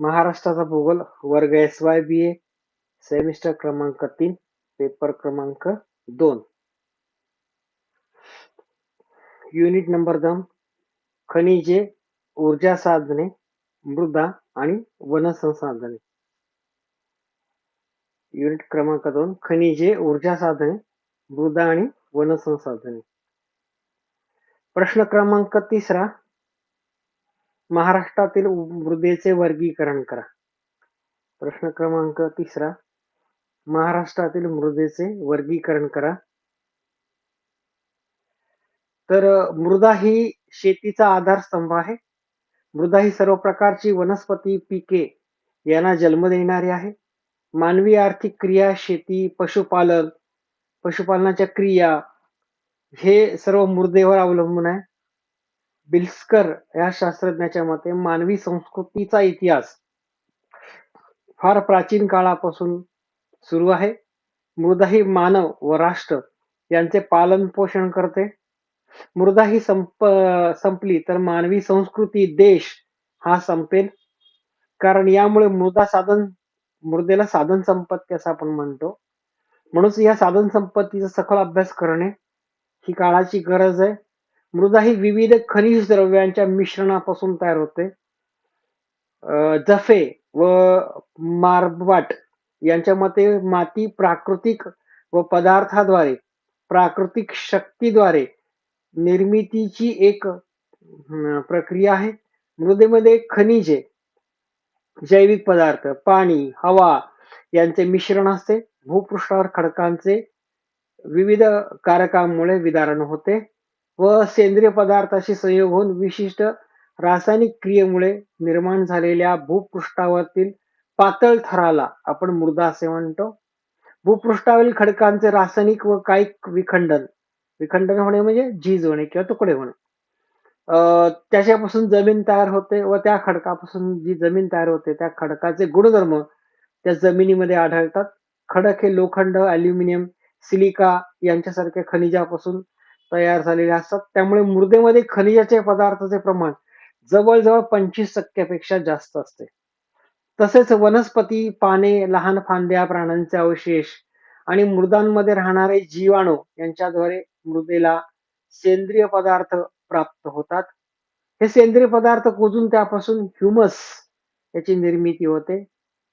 महाराष्ट्राचा भूगोल वर्ग S Y B A semester क्रमांक तीन पेपर क्रमांक दोन. युनिट नंबर दोन खनिजे ऊर्जा साधने मृदा आणि वनसंसाधने युनिट क्रमांक दोन खनिजे ऊर्जा साधने मृदा आणि वनसंसाधने प्रश्न क्रमांक तिसरा महाराष्ट्रातील मृदेचे वर्गीकरण करा. प्रश्न क्रमांक तिसरा. महाराष्ट्रातील मृदेचे वर्गीकरण करा. तर मृदा ही शेतीचा आधारस्तंभ आहे. मृदा ही सर्व प्रकारची वनस्पती पिके यांना जन्म देणारी आहे. मानवी आर्थिक क्रिया शेती पशुपालन पशुपालनाच्या क्रिया हे सर्व मृदेवर अवलंबून आहे. बिल्स्कर या शास्त्रज्ञाच्या मते मानवी संस्कृतीचा इतिहास फार प्राचीन काळापासून सुरू आहे. मृदा ही मानव व राष्ट्र यांचे पालन पोषण करते. मृदा ही संप संपली तर मानवी संस्कृती देश हा संपेल. कारण यामुळे मृदा साधन मृदेला साधन संपत्ती असं आपण म्हणतो. म्हणून या साधन संपत्तीचा सखोल अभ्यास करणे ही काळाची गरज आहे. मृदा ही विविध खनिज द्रव्यांच्या मिश्रणापासून तयार होते. जफे व मार्बाट यांच्या मते माती प्राकृतिक व पदार्थाद्वारे प्राकृतिक शक्तीद्वारे निर्मितीची एक प्रक्रिया आहे. मृदेमध्ये खनिजे जैविक पदार्थ पाणी हवा यांचे मिश्रण असते. भूपृष्ठावर खडकांचे विविध कारकांमुळे विदारण होते. व सेंद्रिय पदार्थाशी संयोग होऊन विशिष्ट रासायनिक क्रियेमुळे निर्माण झालेल्या भूपृष्ठावरील पातळ थराला आपण मृदा असे म्हणतो. भूपृष्ठावरील खडकांचे रासायनिक व कायिक विखंडन विखंडन होणे म्हणजे झीज होणे किंवा तुकडे होणे. अं, त्याच्यापासून जमीन तयार होते व त्या खडकापासून जी जमीन तयार होते त्या खडकाचे गुणधर्म त्या जमिनीमध्ये आढळतात. खडक हे लोखंड अल्युमिनियम सिलिका यांच्यासारख्या खनिजापासून तयार झालेले असतात. त्यामुळे मृदेमध्ये खनिजाचे पदार्थाचे प्रमाण जवळजवळ पंचवीस टक्क्यापेक्षा जास्त असते. तसेच वनस्पती पाने लहान फांद्या प्राण्यांचे अवशेष आणि मृदांमध्ये राहणारे जीवाणू यांच्याद्वारे मृदेला सेंद्रिय पदार्थ प्राप्त होतात. हे सेंद्रिय पदार्थ कुजून त्यापासून ह्युमस याची निर्मिती होते.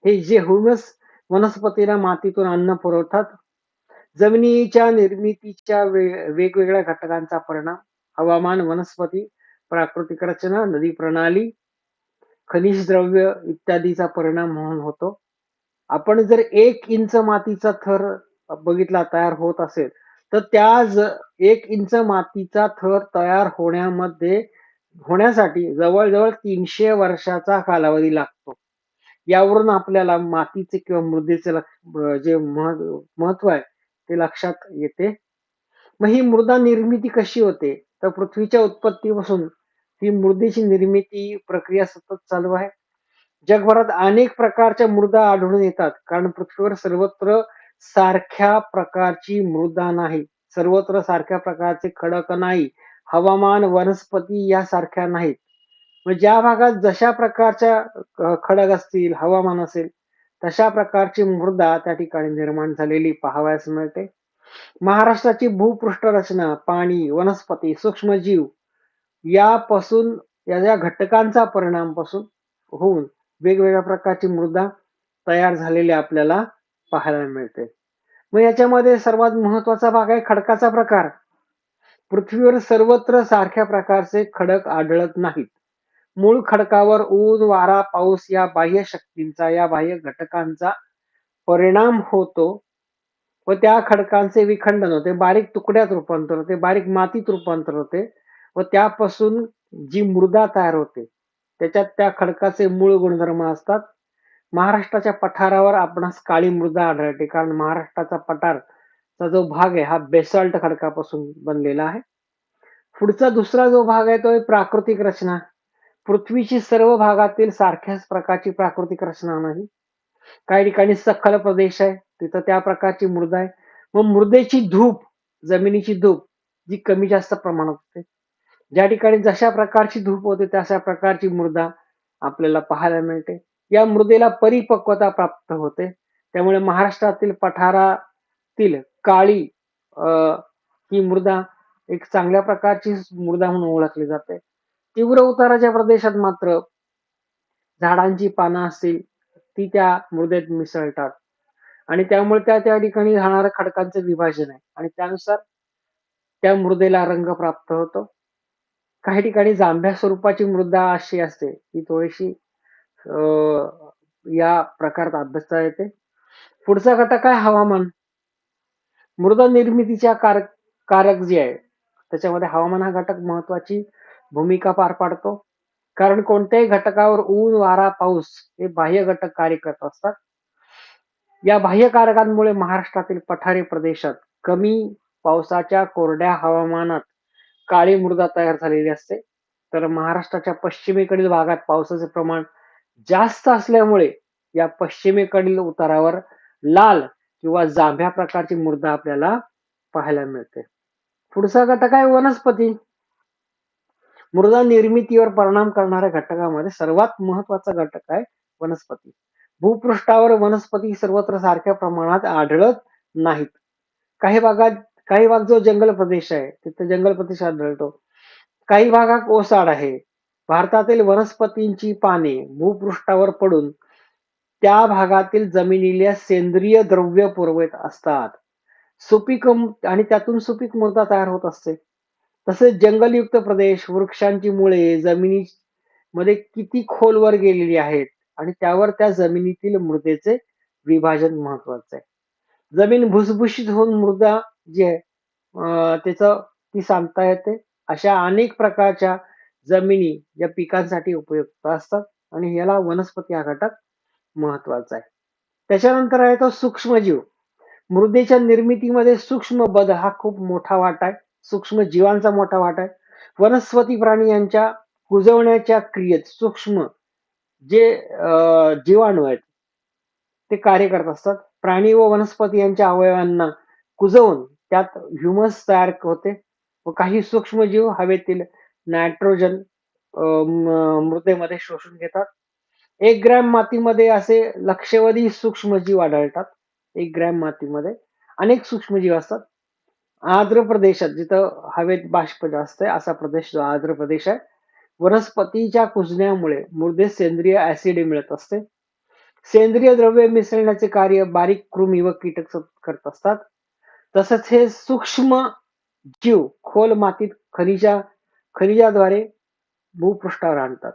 हे जे ह्युमस वनस्पतीला मातीतून अन्न पुरवतात जमिनीच्या निर्मितीच्या वेगवेगळ्या घटकांचा परिणाम हवामान वनस्पती प्राकृतिक रचना नदी प्रणाली खनिज द्रव्य इत्यादीचा परिणाम म्हणून होतो. आपण जर एक इंच मातीचा थर बघितला तयार होत असेल तर त्या ज- एक इंच मातीचा थर तयार होण्यामध्ये होण्यासाठी जवळजवळ तीनशे वर्षाचा कालावधी लागतो. यावरून आपल्याला मातीचे किंवा मृदेचे जे महत्त्व आहे ते लक्षात येते. मग ही मृदा निर्मिती कशी होते? तर पृथ्वीच्या उत्पत्तीपासून ही मृदेची निर्मिती प्रक्रिया सतत चालू आहे. जगभरात अनेक प्रकारच्या मृदा आढळून येतात कारण पृथ्वीवर सर्वत्र सारख्या प्रकारची मृदा नाही. सर्वत्र सारख्या प्रकारचे खडक नाही. हवामान वनस्पती यासारख्या नाहीत. मग ज्या भागात जशा प्रकारच्या खडक असतील हवामान असेल तशा प्रकारची मृदा त्या ठिकाणी निर्माण झालेली पाहावयास मिळते. महाराष्ट्राची भूपृष्ठ रचना पाणी वनस्पती सूक्ष्मजीव यापासून या ज्या घटकांचा परिणामपासून होऊन वेगवेगळ्या प्रकारची मृदा तयार झालेली आपल्याला पाहायला मिळते. मग याच्यामध्ये सर्वात महत्त्वाचा भाग आहे खडकाचा प्रकार. पृथ्वीवर सर्वत्र सारख्या प्रकारचे खडक आढळत नाहीत. मूळ खडकावर ऊन वारा पाऊस या बाह्य शक्तींचा या बाह्य घटकांचा परिणाम होतो व त्या खडकांचे विखंडन होते. बारीक तुकड्यात रूपांतर होते बारीक मातीत रूपांतर होते व त्यापासून जी मृदा तयार होते त्याच्यात त्या खडकाचे मूळ गुणधर्म असतात. महाराष्ट्राच्या पठारावर आपणास काळी मृदा आढळते कारण महाराष्ट्राचा पठारचा जो भाग आहे हा बेसॉल्ट खडकापासून बनलेला आहे. पुढचा दुसरा जो भाग आहे तो आहे प्राकृतिक रचना. पृथ्वीची सर्व भागातील सारख्याच प्रकारची प्राकृतिक रचना नाही. काही ठिकाणी सखल प्रदेश आहे तिथं त्या प्रकारची मृदा आहे. मग मृदेची धूप जमिनीची धूप जी कमी जास्त प्रमाणात होते. ज्या ठिकाणी जशा प्रकारची धूप होते तशा प्रकारची मृदा आपल्याला पाहायला मिळते. या मृदेला परिपक्वता प्राप्त होते. त्यामुळे महाराष्ट्रातील पठारातील काळी अं, ही मृदा एक चांगल्या प्रकारची मृदा म्हणून ओळखली जाते. तीव्र उताराच्या प्रदेशात मात्र झाडांची पानं असतील ती त्या मृदेत मिसळतात. आणि त्यामुळे त्या त्या ठिकाणी राहणाऱ्या खडकांचं विभाजन आहे. आणि त्यानुसार त्या मृदेला रंग प्राप्त होतो. काही ठिकाणी जांभ्या स्वरूपाची मृदा अशी असते ती थोडीशी अं, या प्रकारात अभ्यासता येते. पुढचा घटक आहे हवामान. मृदा निर्मितीच्या कारक कारक जे आहे त्याच्यामध्ये हवामान हा घटक महत्वाची भूमिका पार पाडतो. कारण कोणत्याही घटकावर ऊन वारा पाऊस हे बाह्य घटक कार्य करत असतात. या बाह्य कारकांमुळे महाराष्ट्रातील पठारी प्रदेशात कमी पावसाच्या कोरड्या हवामानात काळी मृदा तयार झालेली असते. तर महाराष्ट्राच्या पश्चिमेकडील भागात पावसाचे प्रमाण जास्त असल्यामुळे या पश्चिमेकडील उतारावर लाल किंवा जांभ्या प्रकारची मृदा आपल्याला पाहायला मिळते. पुढचा घटक आहे वनस्पती. मृदा निर्मितीवर परिणाम करणाऱ्या घटकामध्ये सर्वात महत्त्वाचा घटक आहे वनस्पती. भूपृष्ठावर वनस्पती सर्वत्र सारख्या प्रमाणात आढळत नाहीत. काही भागात काही भाग जो जंगल प्रदेश आहे तिथे जंगल प्रदेश आढळतो. काही भागात ओसाड आहे. भारतातील वनस्पतींची पाने भूपृष्ठावर पडून त्या भागातील जमिनीला सेंद्रिय द्रव्य पुरवत असतात. सुपीक आणि त्यातून सुपीक मृदा तयार होत असते. तसेच जंगलयुक्त प्रदेश वृक्षांची मुळे जमिनी मध्ये किती खोलवर गेलेली आहेत आणि त्यावर त्या जमिनीतील मृदेचे विभाजन महत्वाचं आहे. जमीन भुसभुशीत होऊन मृदा जी आहे त्याचं ती सांगता येते. अशा अनेक प्रकारच्या जमिनी या पिकांसाठी उपयुक्त असतात आणि याला वनस्पती हा घटक महत्त्वाचा आहे. त्याच्यानंतर आहे तो सूक्ष्मजीव. मृदेच्या निर्मितीमध्ये सूक्ष्म बदल हा खूप मोठा वाटा आहे. सूक्ष्म जीवांचा मोठा वाटा आहे. वनस्पती प्राणी यांच्या कुजवण्याच्या क्रियेत सूक्ष्म जे जीवाणू आहेत ते कार्य करत असतात. प्राणी व वनस्पती यांच्या अवयवांना कुजवून त्यात ह्युमस तयार होते व काही सूक्ष्मजीव हवेतील नायट्रोजन मृदेमध्ये शोषून घेतात. एक ग्रॅम मातीमध्ये असे लक्षवधी सूक्ष्मजीव आढळतात. एक ग्रॅम मातीमध्ये अनेक सूक्ष्मजीव असतात. आर्द्र प्रदेशात जिथं हवेत बाष्प जास्त आहे असा प्रदेश जो आर्द्र प्रदेश आहे. वनस्पतीच्या कुजण्यामुळे मृदेत सेंद्रिय ऍसिड मिळत असते. सेंद्रिय द्रव्य मिसळण्याचे कार्य बारीक कृमी व कीटक करत असतात. तसंच हे सूक्ष्म जीव खोल मातीत खनिजा खनिजाद्वारे भूपृष्ठावर आणतात.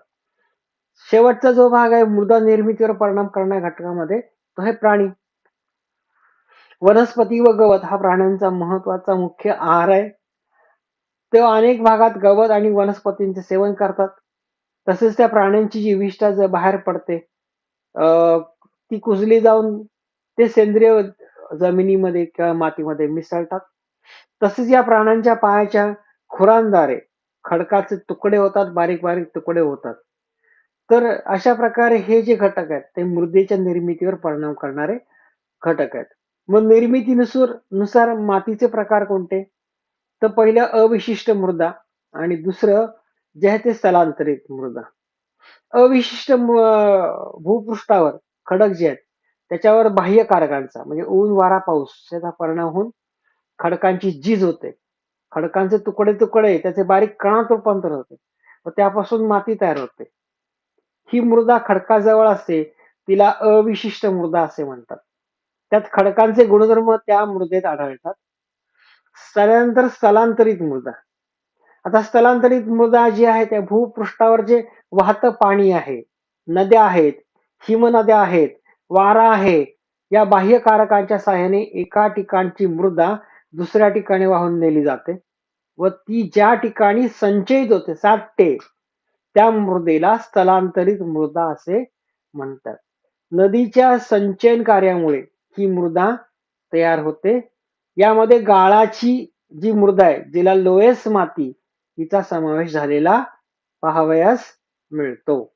शेवटचा जो भाग आहे मृदा निर्मितीवर परिणाम करणाऱ्या घटकामध्ये तो आहे प्राणी. वनस्पती व गवत हा प्राण्यांचा महत्त्वाचा मुख्य आहार आहे. ते अनेक भागात गवत आणि वनस्पतींचे सेवन करतात. तसेच त्या प्राण्यांची जी विष्ठा जर बाहेर पडते ती कुजली जाऊन ते सेंद्रिय जमिनीमध्ये किंवा मातीमध्ये मिसळतात. तसेच या प्राण्यांच्या पायाच्या खुरांद्वारे खडकाचे तुकडे होतात बारीक बारीक तुकडे होतात. तर अशा प्रकारे हे जे घटक आहेत ते मृदेच्या निर्मितीवर परिणाम करणारे घटक आहेत. मग निर्मितीनुसार नुसार मातीचे प्रकार कोणते? तर पहिलं अविशिष्ट मृदा आणि दुसरं जे आहे ते स्थलांतरित मृदा. अविशिष्ट भूपृष्ठावर खडक जे आहेत त्याच्यावर बाह्य कारकांचा म्हणजे ऊन वारा पाऊस याचा परिणाम होऊन खडकांची झीज होते. खडकांचे तुकडे तुकडे त्याचे बारीक कणात रूपांतर होते. व त्यापासून माती तयार होते. ही मृदा खडकाजवळ असते तिला अविशिष्ट मृदा असे म्हणतात. त्यात खडकांचे गुणधर्म त्या मृदेत आढळतात. त्यानंतर स्थलांतरित मृदा. आता स्थलांतरित मृदा जी आहे त्या भूपृष्ठावर जे वाहतं पाणी आहे नद्या आहेत हिमनद्या आहेत वारा आहे या बाह्य कारकांच्या सहाय्याने एका ठिकाणची मृदा दुसऱ्या ठिकाणी वाहून नेली जाते व ती ज्या ठिकाणी संचयित होते साठते त्या मृदेला स्थलांतरित मृदा असे म्हणतात. नदीच्या संचयन कार्यामुळे ही मृदा तयार होते. यामध्ये गाळाची जी मृदा आहे जिला लोएस माती हिचा समावेश झालेला पाहावयास मिळतो.